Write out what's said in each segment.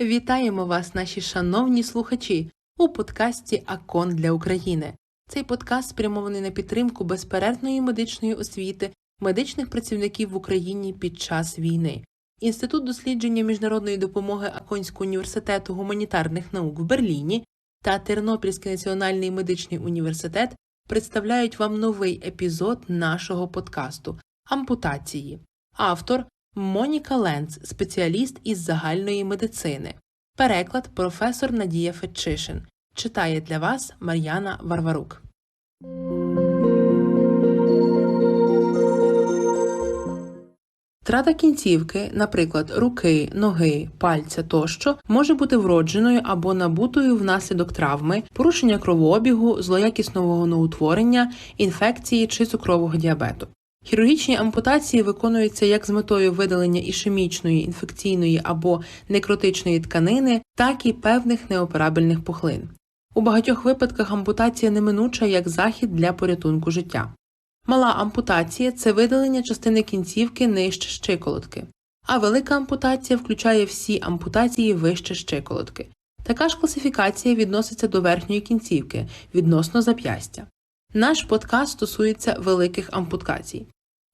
Вітаємо вас, наші шановні слухачі, у подкасті Акон для України. Цей подкаст спрямований на підтримку безперервної медичної освіти медичних працівників в Україні під час війни. Інститут дослідження міжнародної допомоги Аконського університету гуманітарних наук в Берліні та Тернопільський національний медичний університет представляють вам новий епізод нашого подкасту Ампутації. Автор Моніка Ленц, спеціаліст із загальної медицини. Переклад професор Надія Фетчишин. Читає для вас Мар'яна Варварук. Втрата кінцівки, наприклад, руки, ноги, пальця тощо, може бути вродженою або набутою внаслідок травми, порушення кровообігу, злоякісного новоутворення, інфекції чи цукрового діабету. Хірургічні ампутації виконуються як з метою видалення ішемічної, інфекційної або некротичної тканини, так і певних неоперабельних пухлин. У багатьох випадках ампутація неминуча як захід для порятунку життя. Мала ампутація це видалення частини кінцівки нижче щиколотки, а велика ампутація включає всі ампутації вище щиколотки. Така ж класифікація відноситься до верхньої кінцівки відносно зап'ястя. Наш подкаст стосується великих ампутацій.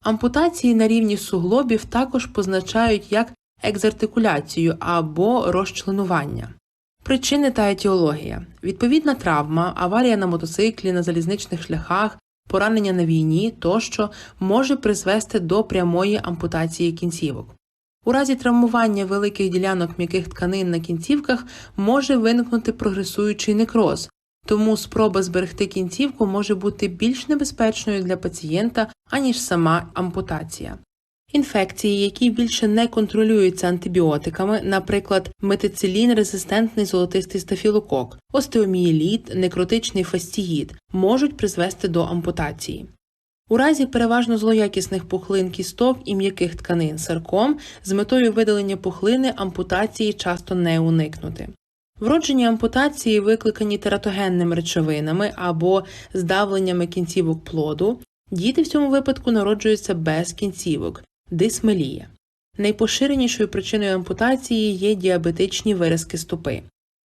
Ампутації на рівні суглобів також позначають як екзартикуляцію або розчленування. Причини та етіологія відповідна травма, аварія на мотоциклі, на залізничних шляхах, поранення на війні тощо може призвести до прямої ампутації кінцівок. У разі травмування великих ділянок м'яких тканин на кінцівках може виникнути прогресуючий некроз, тому спроба зберегти кінцівку може бути більш небезпечною для пацієнта, аніж сама ампутація. Інфекції, які більше не контролюються антибіотиками, наприклад, метицилін-резистентний золотистий стафілокок, остеомієліт, некротичний фастіїд, можуть призвести до ампутації. У разі переважно злоякісних пухлин кісток і м'яких тканин сарком з метою видалення пухлини ампутації часто не уникнути. Вроджені ампутації викликані тератогенними речовинами або здавленнями кінцівок плоду, діти в цьому випадку народжуються без кінцівок дисмелія. Найпоширенішою причиною ампутації є діабетичні виразки стопи.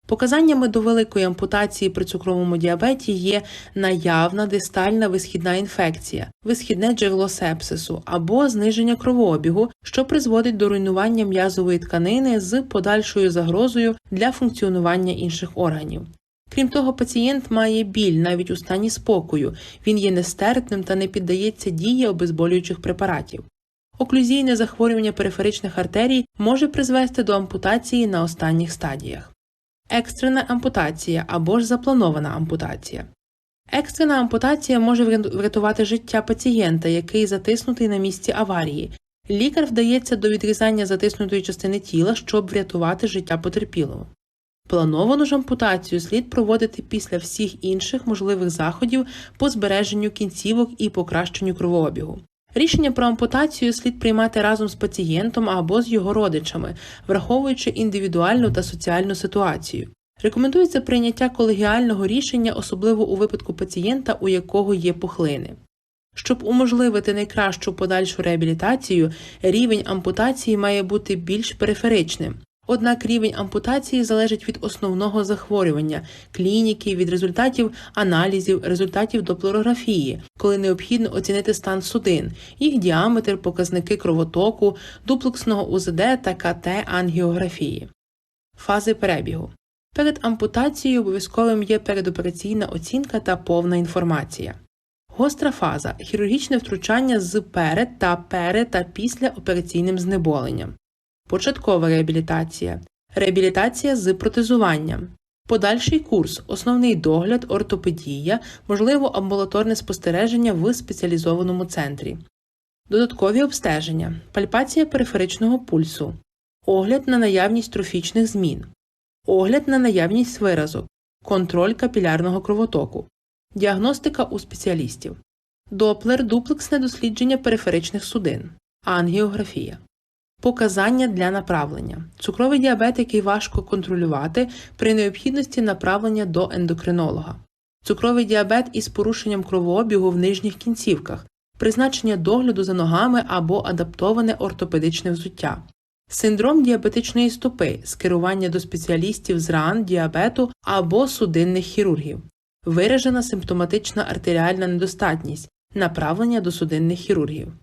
Показаннями до великої ампутації при цукровому діабеті є наявна дистальна висхідна інфекція, висхідне джерело сепсису або зниження кровообігу, що призводить до руйнування м'язової тканини з подальшою загрозою для функціонування інших органів. Крім того, пацієнт має біль навіть у стані спокою, він є нестерпним та не піддається дії обезболюючих препаратів. Оклюзійне захворювання периферичних артерій може призвести до ампутації на останніх стадіях. Екстрена ампутація або ж запланована ампутація. Екстрена ампутація може врятувати життя пацієнта, який затиснутий на місці аварії. Лікар вдається до відрізання затиснутої частини тіла, щоб врятувати життя потерпілого. Плановану ж ампутацію слід проводити після всіх інших можливих заходів по збереженню кінцівок і покращенню кровообігу. Рішення про ампутацію слід приймати разом з пацієнтом або з його родичами, враховуючи індивідуальну та соціальну ситуацію. Рекомендується прийняття колегіального рішення, особливо у випадку пацієнта, у якого є пухлини. Щоб уможливити найкращу подальшу реабілітацію, рівень ампутації має бути більш периферичним. Однак рівень ампутації залежить від основного захворювання, клініки, від результатів аналізів, результатів доплерографії, коли необхідно оцінити стан судин, їх діаметр, показники кровотоку, дуплексного УЗД та КТ ангіографії. Фази перебігу. Перед ампутацією обов'язковим є передопераційна оцінка та повна інформація. Гостра фаза хірургічне втручання з перед та перед та після операційним знеболенням. Початкова реабілітація, реабілітація з протезуванням, подальший курс, основний догляд, ортопедія, можливо, амбулаторне спостереження в спеціалізованому центрі, додаткові обстеження, пальпація периферичного пульсу, огляд на наявність трофічних змін, огляд на наявність виразок, контроль капілярного кровотоку, діагностика у спеціалістів, доплер дуплексне дослідження периферичних судин, ангіографія. Показання для направлення. Цукровий діабет, який важко контролювати при необхідності направлення до ендокринолога. Цукровий діабет із порушенням кровообігу в нижніх кінцівках, призначення догляду за ногами або адаптоване ортопедичне взуття. синдром діабетичної стопи, скерування до спеціалістів з ран, діабету або судинних хірургів, виражена симптоматична артеріальна недостатність, направлення до судинних хірургів,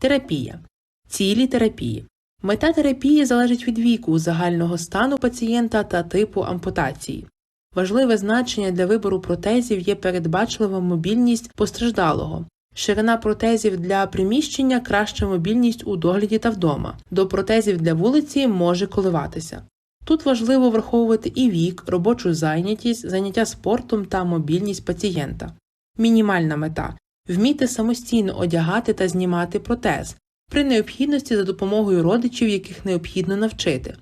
терапія, цілі терапії. Мета терапії залежить від віку, загального стану пацієнта та типу ампутації. Важливе значення для вибору протезів є передбачлива мобільність постраждалого, ширина протезів для приміщення, краща мобільність у догляді та вдома. До протезів для вулиці може коливатися. Тут важливо враховувати і вік, робочу зайнятість, заняття спортом та мобільність пацієнта. Мінімальна мета вміти самостійно одягати та знімати протез, при необхідності за допомогою родичів, яких необхідно навчити.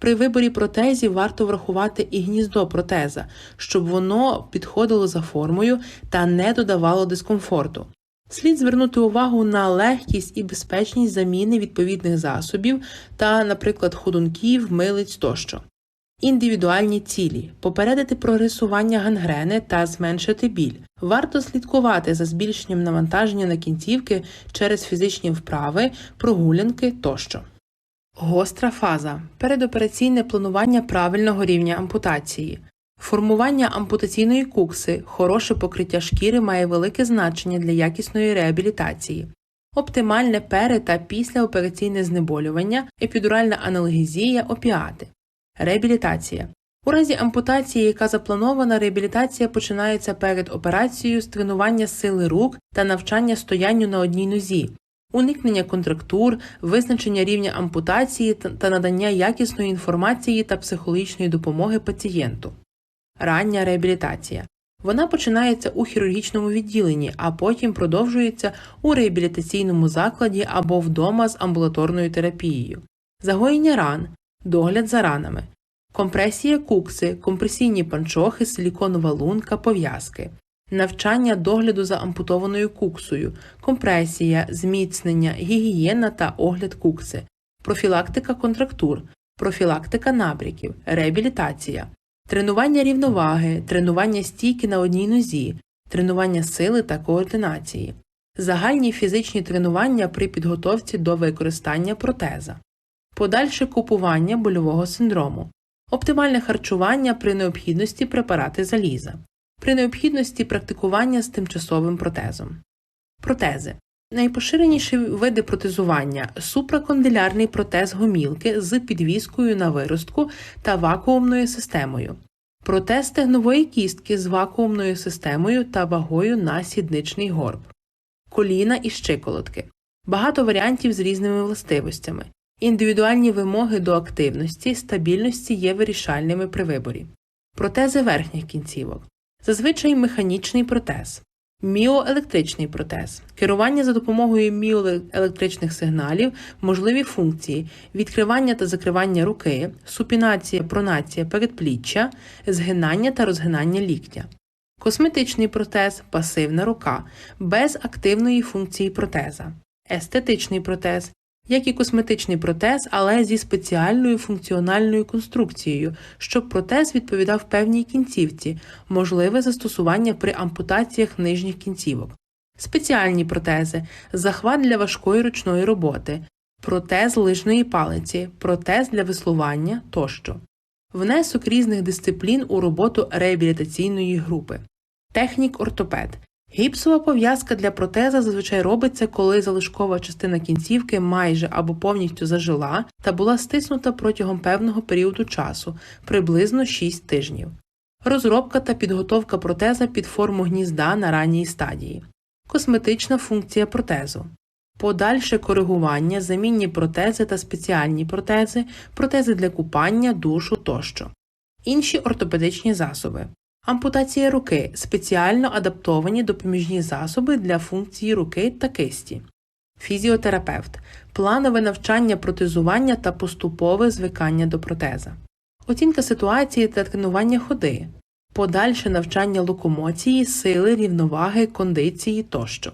При виборі протезів варто врахувати і гніздо протеза, щоб воно підходило за формою та не додавало дискомфорту. Слід звернути увагу на легкість і безпечність заміни відповідних засобів та, наприклад, ходунків, милиць тощо. Індивідуальні цілі попередити прогресування гангрени та зменшити біль. Варто слідкувати за збільшенням навантаження на кінцівки через фізичні вправи, прогулянки тощо. Гостра фаза передопераційне планування правильного рівня ампутації. Формування ампутаційної кукси, хороше покриття шкіри має велике значення для якісної реабілітації. Оптимальне пере та післяопераційне знеболювання, епідуральна аналгезія, опіати. Реабілітація. У разі ампутації, яка запланована, реабілітація починається перед операцією з тренування сили рук та навчання стоянню на одній нозі, уникнення контрактур, визначення рівня ампутації та надання якісної інформації та психологічної допомоги пацієнту. Рання реабілітація. Вона починається у хірургічному відділенні, а потім продовжується у реабілітаційному закладі або вдома з амбулаторною терапією. Загоєння ран, догляд за ранами, компресія кукси, компресійні панчохи, силіконова лунка, пов'язки, навчання догляду за ампутованою куксою, компресія, зміцнення, гігієна та огляд кукси, профілактика контрактур, профілактика набряків, реабілітація, тренування рівноваги, тренування стійки на одній нозі, тренування сили та координації, загальні фізичні тренування при підготовці до використання протеза, подальше купування больового синдрому, оптимальне харчування при необхідності препарати заліза, при необхідності практикування з тимчасовим протезом. Протези. Найпоширеніші види протезування. Супракондилярний протез гомілки з підвіскою на виростку та вакуумною системою, протез стегнової кістки з вакуумною системою та вагою на сідничний горб, коліна і щиколотки, багато варіантів з різними властивостями. Індивідуальні вимоги до активності, стабільності є вирішальними при виборі. Протези верхніх кінцівок. Зазвичай механічний протез. Міоелектричний протез. Керування за допомогою міоелектричних сигналів, можливі функції, відкривання та закривання руки, супінація, пронація передпліччя, згинання та розгинання ліктя. Косметичний протез пасивна рука, без активної функції протеза. Естетичний протез як і косметичний протез, але зі спеціальною функціональною конструкцією, щоб протез відповідав певній кінцівці, можливе застосування при ампутаціях нижніх кінцівок, спеціальні протези, захват для важкої ручної роботи, протез лижної палиці, протез для веслування тощо, внесок різних дисциплін у роботу реабілітаційної групи, технік ортопед. Гіпсова пов'язка для протеза зазвичай робиться, коли залишкова частина кінцівки майже або повністю зажила та була стиснута протягом певного періоду часу, приблизно 6 тижнів. Розробка та підготовка протеза під форму гнізда на ранній стадії, косметична функція протезу, подальше коригування, замінні протези та спеціальні протези, протези для купання, душу тощо, інші ортопедичні засоби. Ампутація руки. Спеціально адаптовані допоміжні засоби для функції руки та кисті. Фізіотерапевт. Планове навчання протезування та поступове звикання до протеза, оцінка ситуації та тренування ходи, подальше навчання локомоції, сили, рівноваги, кондиції тощо,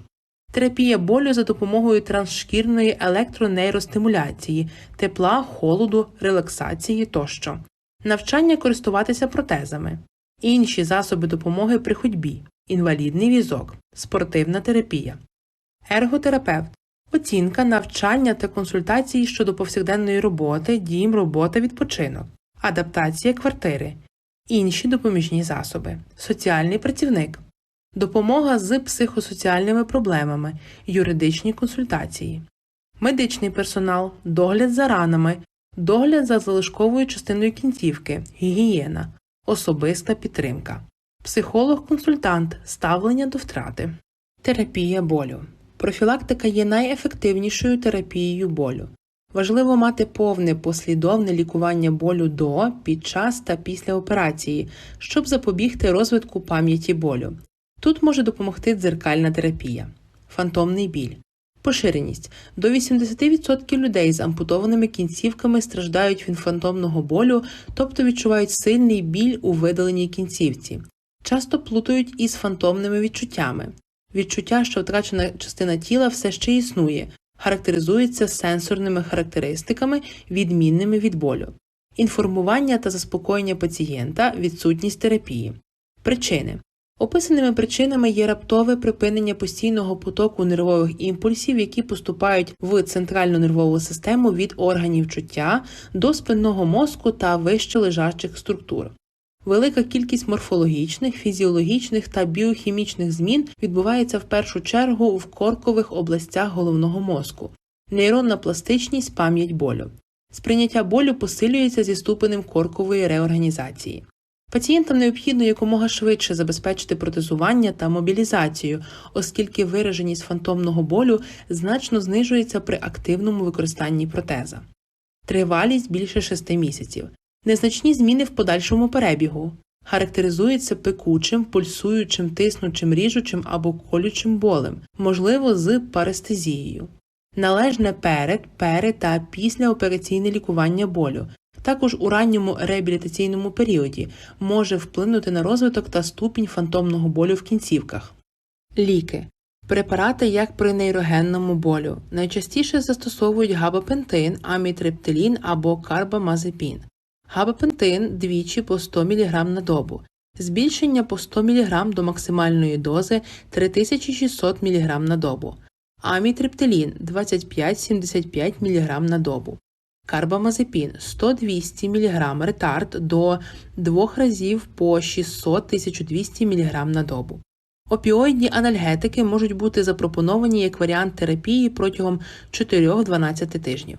терапія болю за допомогою трансшкірної електронейростимуляції, тепла, холоду, релаксації тощо, навчання користуватися протезами інші засоби допомоги при ходьбі, інвалідний візок, спортивна терапія, ерготерапевт, оцінка, навчання та консультації щодо повсякденної роботи, дім, робота, відпочинок, адаптація квартири, інші допоміжні засоби, соціальний працівник, допомога з психосоціальними проблемами, юридичні консультації, медичний персонал, догляд за ранами, догляд за залишковою частиною кінцівки, гігієна, особиста підтримка, психолог-консультант, ставлення до втрати, терапія болю. Профілактика є найефективнішою терапією болю. Важливо мати повне послідовне лікування болю до, під час та після операції, щоб запобігти розвитку пам'яті болю. Тут може допомогти дзеркальна терапія, фантомний біль. Поширеність до 80% людей з ампутованими кінцівками страждають від фантомного болю, тобто відчувають сильний біль у видаленій кінцівці. Часто плутають із фантомними відчуттями. Відчуття, що втрачена частина тіла все ще існує, характеризується сенсорними характеристиками, відмінними від болю. Інформування та заспокоєння пацієнта, відсутність терапії. Причини Описаними причинами є раптове припинення постійного потоку нервових імпульсів, які поступають в центральну нервову систему від органів чуття до спинного мозку та вище лежачих структур. Велика кількість морфологічних, фізіологічних та біохімічних змін відбувається в першу чергу в коркових областях головного мозку, нейронна пластичність, пам'ять болю. Сприйняття болю посилюється зі ступенем коркової реорганізації. Пацієнтам необхідно якомога швидше забезпечити протезування та мобілізацію, оскільки вираженість фантомного болю значно знижується при активному використанні протеза. Тривалість більше 6 місяців. Незначні зміни в подальшому перебігу. Характеризується пекучим, пульсуючим, тиснучим, ріжучим або колючим болем, можливо, з парестезією. Належне перед, перед та післяопераційне лікування болю, також у ранньому реабілітаційному періоді може вплинути на розвиток та ступінь фантомного болю в кінцівках. Ліки. Препарати як при нейрогенному болю. Найчастіше застосовують габапентин, амітриптилін або карбамазепін. Габапентин двічі по 100 мг на добу. Збільшення по 100 мг до максимальної дози 3600 мг на добу. Амітриптилін 25-75 мг на добу. Карбамазепін 100-200 мг ретард до 2 разів по 600-1200 мг на добу. Опіоїдні анальгетики можуть бути запропоновані як варіант терапії протягом 4-12 тижнів.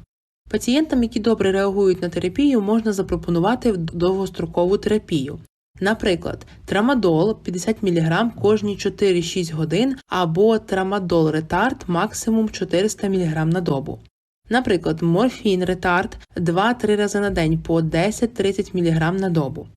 Пацієнтам, які добре реагують на терапію, можна запропонувати довгострокову терапію. Наприклад, трамадол 50 мг кожні 4-6 годин або трамадол ретард максимум 400 мг на добу. Наприклад, морфін ретард 2-3 рази на день по 10-30 мг на добу.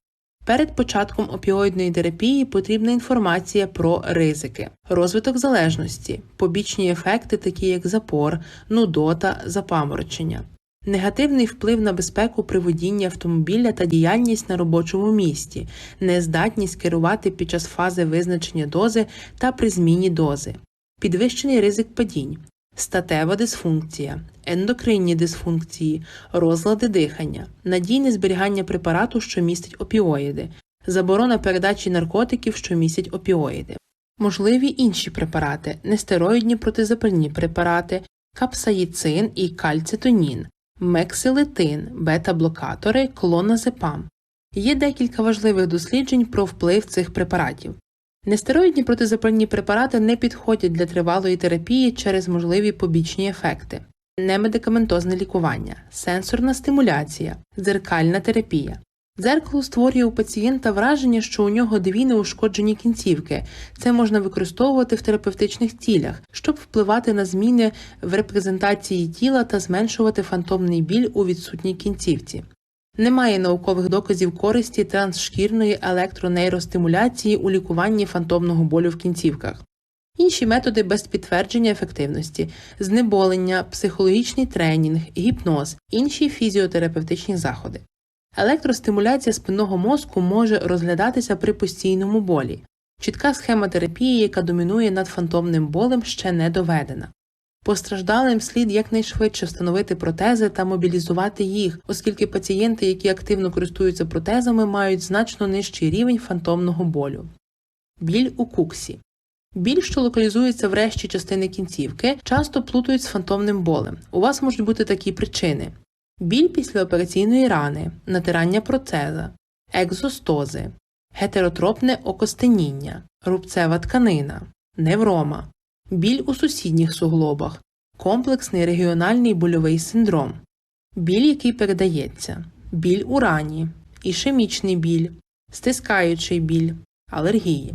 Перед початком опіоїдної терапії потрібна інформація про ризики, розвиток залежності, побічні ефекти, такі як запор, нудота, запаморочення, негативний вплив на безпеку при водінні автомобіля та діяльність на робочому місці, нездатність керувати під час фази визначення дози та при зміні дози, підвищений ризик падінь, статева дисфункція, ендокринні дисфункції, розлади дихання, надійне зберігання препарату, що містить опіоїди, заборона передачі наркотиків, що містять опіоїди, можливі інші препарати, нестероїдні протизапальні препарати, капсаїцин і кальцитонін, мексилетин, бета-блокатори, клоназепам. Є декілька важливих досліджень про вплив цих препаратів. Нестероїдні протизапальні препарати не підходять для тривалої терапії через можливі побічні ефекти, немедикаментозне лікування, сенсорна стимуляція, дзеркальна терапія. Дзеркало створює у пацієнта враження, що у нього дві неушкоджені кінцівки. Це можна використовувати в терапевтичних цілях, щоб впливати на зміни в репрезентації тіла та зменшувати фантомний біль у відсутній кінцівці. Немає наукових доказів користі трансшкірної електронейростимуляції у лікуванні фантомного болю в кінцівках. Інші методи без підтвердження ефективності, знеболення, психологічний тренінг, гіпноз, інші фізіотерапевтичні заходи. Електростимуляція спинного мозку може розглядатися при постійному болі. Чітка схема терапії, яка домінує над фантомним болем, ще не доведена. Постраждалим слід якнайшвидше встановити протези та мобілізувати їх, оскільки пацієнти, які активно користуються протезами, мають значно нижчий рівень фантомного болю. Біль у куксі. Біль, що локалізується в решті частини кінцівки, часто плутають з фантомним болем. У вас можуть бути такі причини: біль після операційної рани, натирання процеза, екзостози, гетеротропне окостеніння, рубцева тканина, неврома, біль у сусідніх суглобах, комплексний регіональний больовий синдром, біль, який передається, біль у рані, ішемічний біль, стискаючий біль, алергії.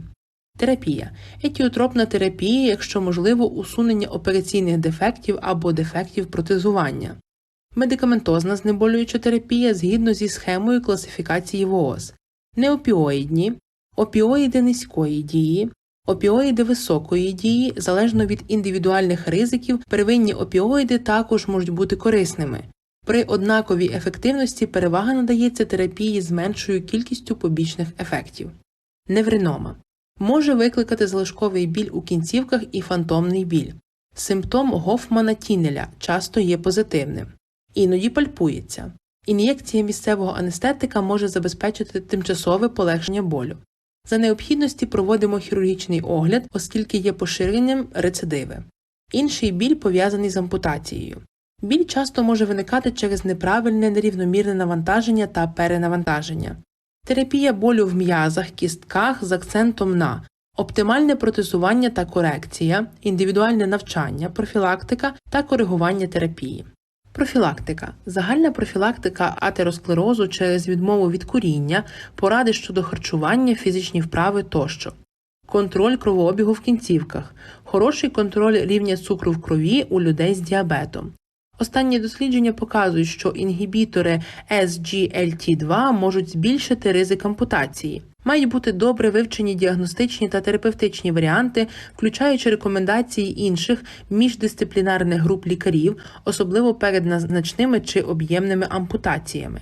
Терапія етіотропна терапія, якщо можливо, усунення операційних дефектів або дефектів протезування. Медикаментозна знеболююча терапія згідно зі схемою класифікації ВООЗ. Неопіоїдні, опіоїди низької дії, опіоїди високої дії, залежно від індивідуальних ризиків, первинні опіоїди також можуть бути корисними. При однаковій ефективності перевага надається терапії з меншою кількістю побічних ефектів. Невринома може викликати залишковий біль у кінцівках і фантомний біль. Симптом Гофмана Тінеля часто є позитивним, іноді пальпується. Ін'єкція місцевого анестетика може забезпечити тимчасове полегшення болю. За необхідності проводимо хірургічний огляд, оскільки є поширенням рецидиви. Інший біль пов'язаний з ампутацією. Біль часто може виникати через неправильне нерівномірне навантаження та перенавантаження. Терапія болю в м'язах, кістках з акцентом на оптимальне протезування та корекція, індивідуальне навчання, профілактика та коригування терапії. Профілактика загальна профілактика атеросклерозу через відмову від куріння, поради щодо харчування, фізичні вправи тощо. Контроль кровообігу в кінцівках, хороший контроль рівня цукру в крові у людей з діабетом. Останні дослідження показують, що інгібітори SGLT2 можуть збільшити ризик ампутації. Мають бути добре вивчені діагностичні та терапевтичні варіанти, включаючи рекомендації інших міждисциплінарних груп лікарів, особливо перед незначними чи об'ємними ампутаціями.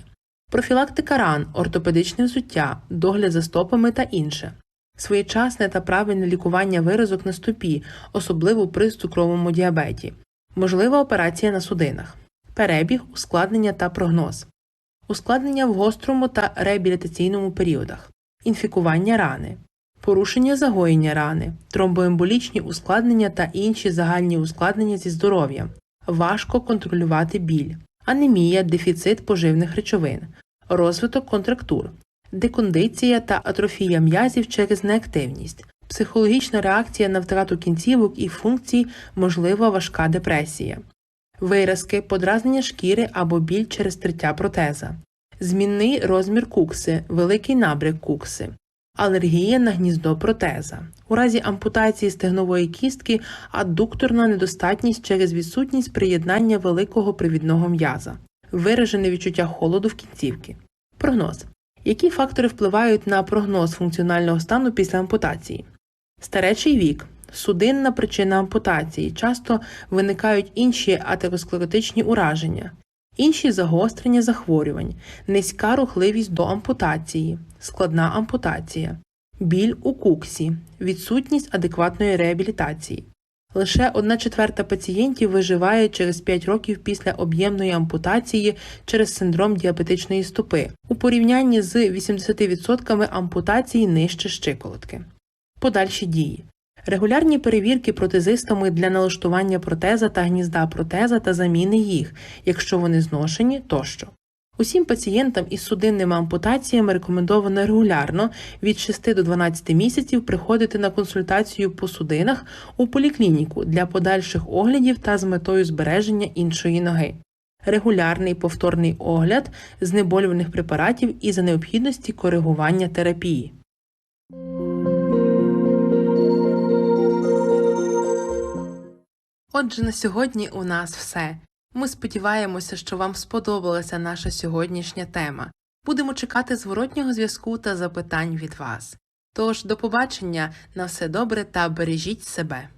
Профілактика ран, ортопедичне взуття, догляд за стопами та інше. Своєчасне та правильне лікування виразок на стопі, особливо при цукровому діабеті. Можлива операція на судинах, перебіг, ускладнення та прогноз, ускладнення в гострому та реабілітаційному періодах, інфікування рани, порушення загоєння рани, тромбоемболічні ускладнення та інші загальні ускладнення зі здоров'ям, важко контролювати біль, анемія, дефіцит поживних речовин, розвиток контрактур, декондиція та атрофія м'язів через неактивність психологічна реакція на втрату кінцівок і функцій, можлива важка депресія, виразки, подразнення шкіри або біль через триття протеза, змінний розмір кукси, великий набряк кукси, алергія на гніздо протеза, у разі ампутації стегнової кістки аддукторна недостатність через відсутність приєднання великого привідного м'яза, виражене відчуття холоду в кінцівки. Прогноз. Які фактори впливають на прогноз функціонального стану після ампутації? Старечий вік, судинна причина ампутації, часто виникають інші атеросклеротичні ураження, інші загострення захворювань, низька рухливість до ампутації, складна ампутація, біль у куксі, відсутність адекватної реабілітації. Лише одна четверта пацієнтів виживає через 5 років після об'ємної ампутації через синдром діабетичної стопи у порівнянні з 80% ампутації нижче щиколотки. Подальші дії. Регулярні перевірки протезистами для налаштування протеза та гнізда протеза та заміни їх, якщо вони зношені тощо. Усім пацієнтам із судинними ампутаціями рекомендовано регулярно від 6 до 12 місяців приходити на консультацію по судинах у поліклініку для подальших оглядів та з метою збереження іншої ноги. Регулярний повторний огляд знеболювальних препаратів і за необхідності коригування терапії. Отже, на сьогодні у нас все. Ми сподіваємося, що вам сподобалася наша сьогоднішня тема. Будемо чекати зворотнього зв'язку та запитань від вас. Тож, до побачення, на все добре та бережіть себе.